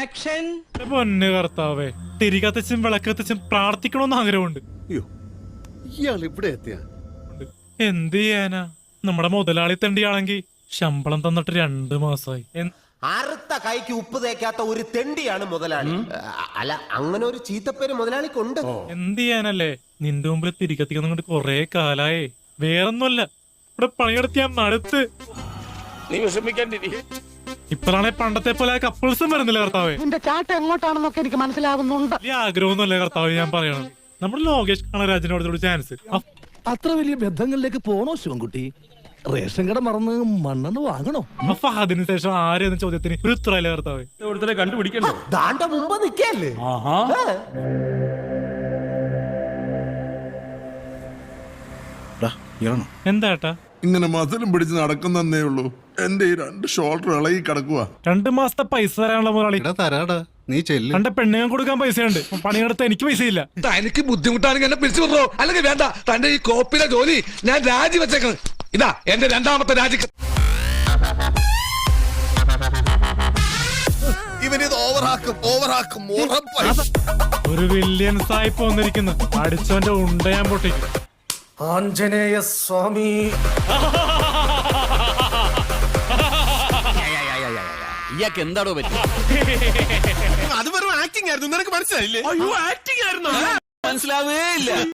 Action പൊന്ന് കർത്താവേ തിരി കത്തിച്ചും വിളക്ക് കത്തിച്ചും പ്രാർത്ഥിക്കണമെന്ന് ആഗ്രഹമുണ്ട്. അയ്യോ ഇയാൾ ഇവിടെ എത്തിയ? എന്ത് ചെയ്യാനാ? നമ്മുടെ മുതലാളി തണ്ടിയാണെങ്കിൽ ശമ്പളം തന്നിട്ട് രണ്ട് മാസമായി അറുത്ത കൈക്ക് ഉപ്പ് തേക്കാത്ത ഒരു തെണ്ടിയാണ് മുതലാളി. അല്ല അങ്ങനെ ഒരു ചീത്തപ്പേര് മുതലാളിക്കുണ്ട്. എന്ത് ചെയ്യാനല്ലേ? നിന്റെ മുമ്പിൽ തിരികത്തിക്കുന്നുണ്ട് കൊറേ കാലായേ. വേറൊന്നുമല്ല. ഇവിടെ പണിയെടുത്ത് ഞാൻ മടുത്ത്. നീ വിഷമിക്കാണ്ടിരി ഇപ്പോഴാണെ പണ്ടത്തെ പോലെ കപ്പിൾസും വരുന്നില്ല കർത്താവേ? നിന്റെ ചാട്ട എങ്ങോട്ടാണെന്നൊക്കെ എനിക്ക് മനസ്സിലാവുന്നുണ്ട്. വലിയ ആഗ്രഹമൊന്നുമല്ലേ കർത്താവ് ഞാൻ പറയണം. നമ്മുടെ ലോകേഷ് കാണരാജിനോട് ചാൻസ് അത്ര വലിയ ബന്ധങ്ങളിലേക്ക് പോണോ ശിവൻകുട്ടി? റേഷൻ കട മറന്ന് മണ്ണെണ്ണ വാങ്ങണോ? അപ്പൊ അതിനുശേഷം ശേഷം ആരെന്ന ചോദ്യത്തിന് ഒരു ഉത്തരവല്ലേ കർത്താവേ? ഒരുത്തരെ കണ്ടുപിടിക്കണ്ടോ? ദാണ്ട മുമ്പ് നിക്കല്ലേ? എന്താട്ടാ ഇങ്ങനെ മസിലും പിടിച്ച് നടക്കുന്നേ ഉള്ളൂ. എന്റെ ഈ രണ്ട് ഷോൾഡർ ഇളകി കിടക്കുക രണ്ട് മാസത്തെ പൈസ തരാനുള്ള മുതലാളി. എടാ തരാടാ. നീ ചെല്ല്. കണ്ട പെണ്ണുങ്ങൾ കൊടുക്കാൻ പൈസയുണ്ട്. പണിയെടുത്ത് എനിക്ക് പൈസയില്ല. തനിക്ക് ബുദ്ധിമുട്ടാണെങ്കിൽ എന്നെ പിരിച്ചു വിടറോ? അല്ലെങ്കിൽ വേണ്ട തന്റെ ഈ കോപ്പിലെ ജോലി ഞാൻ രാജി വെച്ചേക്കണം ഇതാ എന്റെ രണ്ടാമത്തെ രാജി. ഇവനിത് ഓവറാക്കും ഓവറാക്കും ഉറപ്പായി. ഒരു വില്യൻ ആയി പോന്നിരിക്കുന്നു അടിച്ചവന്റെ ഉണ്ട ഞാൻ പൊട്ടിക്കും. ആഞ്ജനേയ സ്വാമി. ഇയാൾക്ക് എന്താണോ പറ്റി? അത് വെറും ആക്ടിംഗ് ആയിരുന്നു. നിനക്ക് മനസ്സിലായില്ലേ? മനസ്സിലാവേ ഇല്ല.